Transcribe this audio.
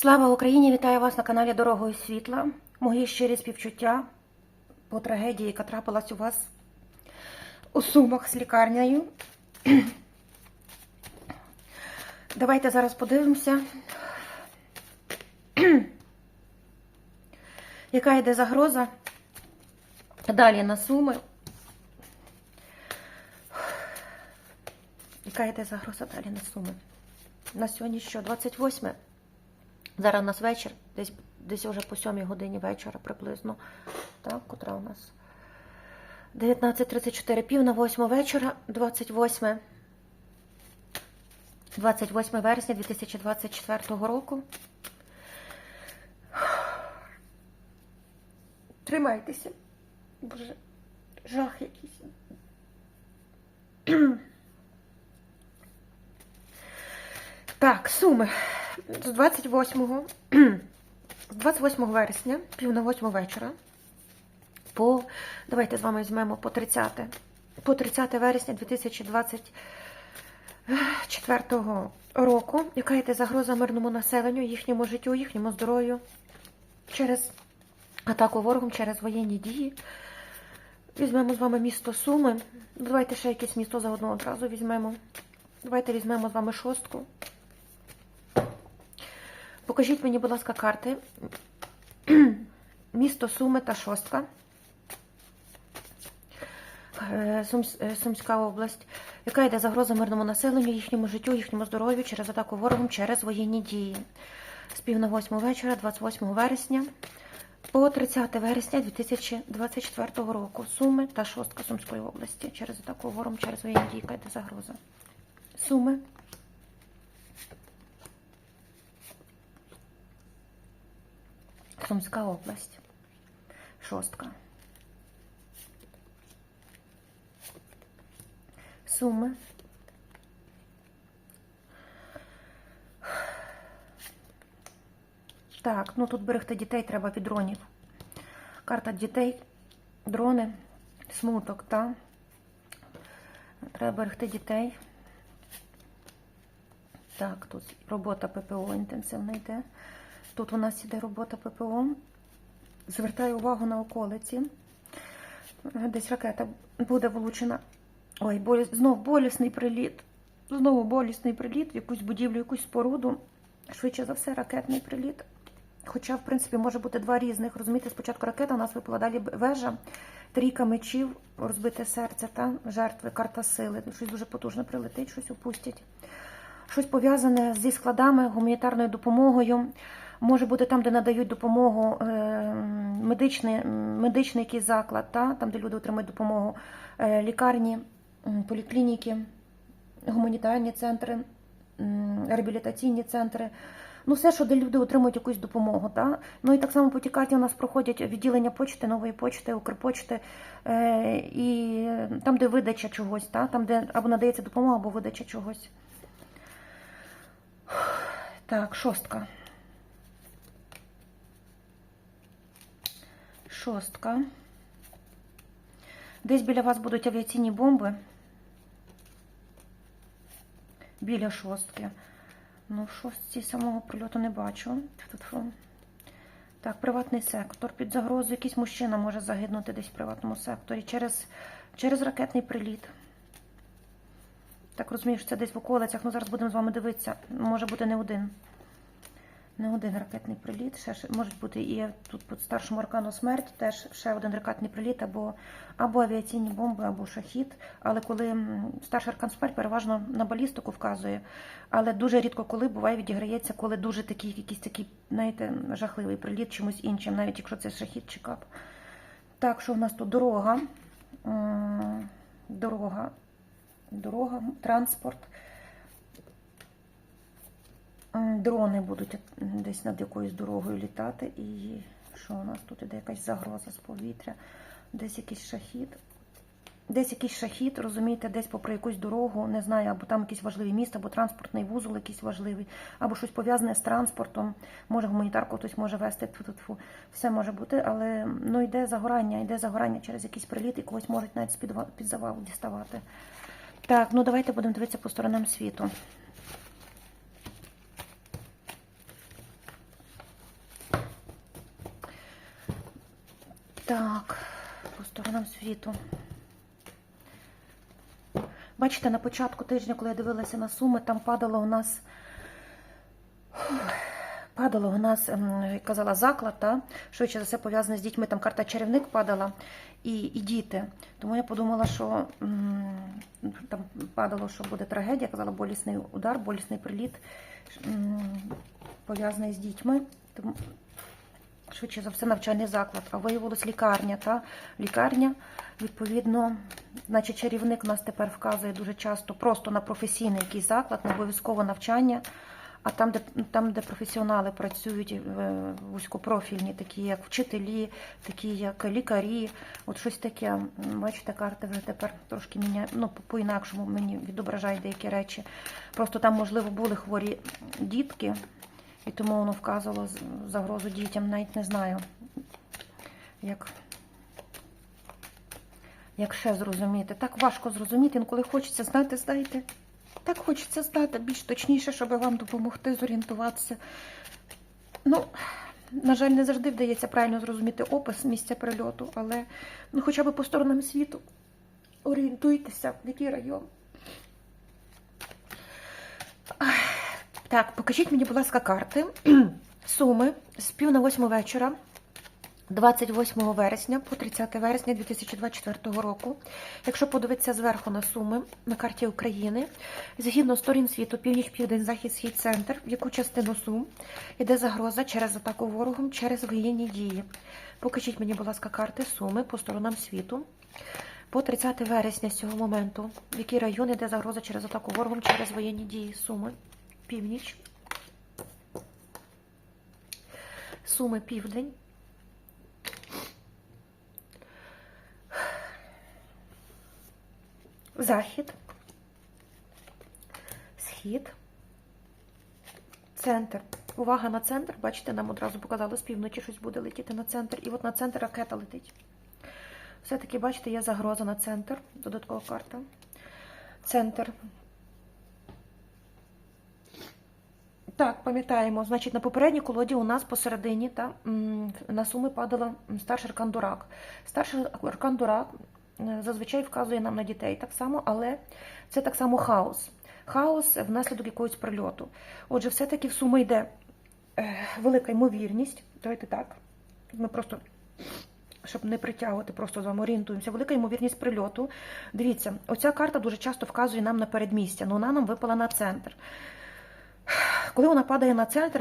Слава Україні! Вітаю вас на каналі Дорогою Світла. Мої щирі співчуття по трагедії, яка трапилась у вас у сумах з лікарнею. Давайте зараз подивимося, яка йде загроза далі на суми. Яка йде загроза далі на суми? На сьогодні що? 28? Зараз у нас вечір, десь десь вже по 7 годині вечора приблизно. Так, котра у нас? 19.34, пів на 8 вечора, 28. 28 вересня 2024 року. Тримайтеся. Боже, жах якийсь. Так, суми. З 28, з 28 вересня, пів на 8 вечора, по, давайте з вами візьмемо по 30, по 30 вересня 2024 року, яка йде загроза мирному населенню, їхньому життю, їхньому здоров'ю через атаку ворогом, через воєнні дії. Візьмемо з вами місто Суми. Давайте ще якесь місто заодно одразу візьмемо. Давайте візьмемо з вами шостку. Покажіть мені, будь ласка, карти. Місто Суми та Шостка. Е, е, Сумська область. Яка йде загроза мирному населенню, їхньому життю, їхньому здоров'ю через атаку ворогом, через воєнні дії. З пів на 8 вечора, 28 вересня по 30 вересня 2024 року. Суми та Шостка Сумської області. Через атаку ворогом, через воєнні дії. Яка йде загроза? Суми. Сумська область. Шостка. Суми. Так, ну тут берегти дітей треба від дронів. Карта дітей, дрони, смуток, та? Треба берегти дітей. Так, тут робота ППО інтенсивна йде. Тут у нас іде робота ППО. Звертаю увагу на околиці. Десь ракета буде влучена. Ой, болі... знов болісний приліт. Знову болісний приліт в якусь будівлю, якусь споруду. Швидше за все, ракетний приліт. Хоча, в принципі, може бути два різних. Розумієте, спочатку ракета, у нас випала далі вежа, трійка мечів, розбите серце та жертви, карта сили. Щось дуже потужне прилетить, щось опустять. Щось пов'язане зі складами, гуманітарною допомогою. Може бути там, де надають допомогу е, медичний, медичний якийсь заклад, та? там, де люди отримують допомогу, е, лікарні, поліклініки, гуманітарні центри, реабілітаційні центри. Ну, все, що де люди отримують якусь допомогу. Та? Ну і так само по тій карті у нас проходять відділення почти, нової почти, Укрпочти, е, і там, де видача чогось, та? там, де або надається допомога, або видача чогось. Так, шостка. Шостка. Десь біля вас будуть авіаційні бомби. Біля шостки. Ну, в шостці самого прильоту не бачу. Так, приватний сектор. Під загрозою якийсь мужчина може загинути десь в приватному секторі через, через ракетний приліт. Так розумію, що це десь в околицях. Ну, зараз будемо з вами дивитися. Може бути не один. Не один ракетний приліт. Ще можуть бути і тут під старшому аркану смерть, теж ще один ракетний приліт, або, або авіаційні бомби, або шахід. Але коли старший аркан смерть переважно на балістику вказує, але дуже рідко коли буває відіграється, коли дуже такий якийсь такий, знаєте, жахливий приліт чимось іншим, навіть якщо це шахід чи кап. Так, що в нас тут дорога, дорога, дорога, транспорт. Дрони будуть десь над якоюсь дорогою літати. І що у нас тут іде якась загроза з повітря, десь якийсь шахід. Десь якийсь шахід, розумієте, десь попри якусь дорогу, не знаю, або там якийсь важливий міст, або транспортний вузол якийсь важливий, або щось пов'язане з транспортом. Може, гуманітарку хтось може вести, тьфу-тьфу-тьфу. все може бути, але ну йде загорання, йде загорання через якийсь приліт, і когось можуть навіть з-під ва- під завалу діставати. Так, ну давайте будемо дивитися по сторонам світу. Так, по сторонам світу. Бачите, на початку тижня, коли я дивилася на суми, там падало у нас. Падало у нас, ем, як казала, заклад, та? швидше за все пов'язане з дітьми. Там карта чарівник падала і, і діти. Тому я подумала, що там падало, що буде трагедія, казала, болісний удар, болісний приліт пов'язаний з дітьми. Тому швидше за все навчальний заклад, а виявилось лікарня. Та лікарня, відповідно, значить, чарівник нас тепер вказує дуже часто просто на професійний якийсь заклад, не обов'язково навчання. А там, де там, де професіонали працюють е, вузькопрофільні, такі як вчителі, такі як лікарі, от щось таке. Бачите, карти вже тепер трошки міняє, ну по- по-інакшому мені відображають деякі речі. Просто там, можливо, були хворі дітки, і тому воно вказувало загрозу дітям. Навіть не знаю, як, як ще зрозуміти. Так важко зрозуміти, інколи хочеться знати, знаєте. Так хочеться знати більш точніше, щоб вам допомогти зорієнтуватися. Ну, на жаль, не завжди вдається правильно зрозуміти опис місця прильоту, але ну, хоча б по сторонам світу орієнтуйтеся, в який район. Так, покажіть мені, будь ласка, карти. Суми з пів на восьму вечора. 28 вересня по 30 вересня 2024 року. Якщо подивитися зверху на суми на карті України, згідно сторін світу, північ, південь, захід, схід, центр, в яку частину сум йде загроза через атаку ворогом, через воєнні дії. Покажіть мені, будь ласка, карти суми по сторонам світу. По 30 вересня з цього моменту, в який район йде загроза через атаку ворогом, через воєнні дії суми, північ, суми, південь. Захід, схід, центр. Увага на центр. Бачите, нам одразу показали з півночі щось буде летіти на центр. І от на центр ракета летить. Все-таки, бачите, є загроза на центр. Додаткова карта. Центр. Так, пам'ятаємо. Значить, на попередній колоді у нас посередині та, на суми падала старший аркан Дурак. Старший аркан Дурак е, зазвичай вказує нам на дітей так само, але це так само хаос. Хаос внаслідок якогось прильоту. Отже, все-таки в суми йде е, велика ймовірність. Давайте так. Ми просто, щоб не притягувати, просто з вами орієнтуємося. Велика ймовірність прильоту. Дивіться, оця карта дуже часто вказує нам на передмістя, але вона нам випала на центр. Коли вона падає на центр,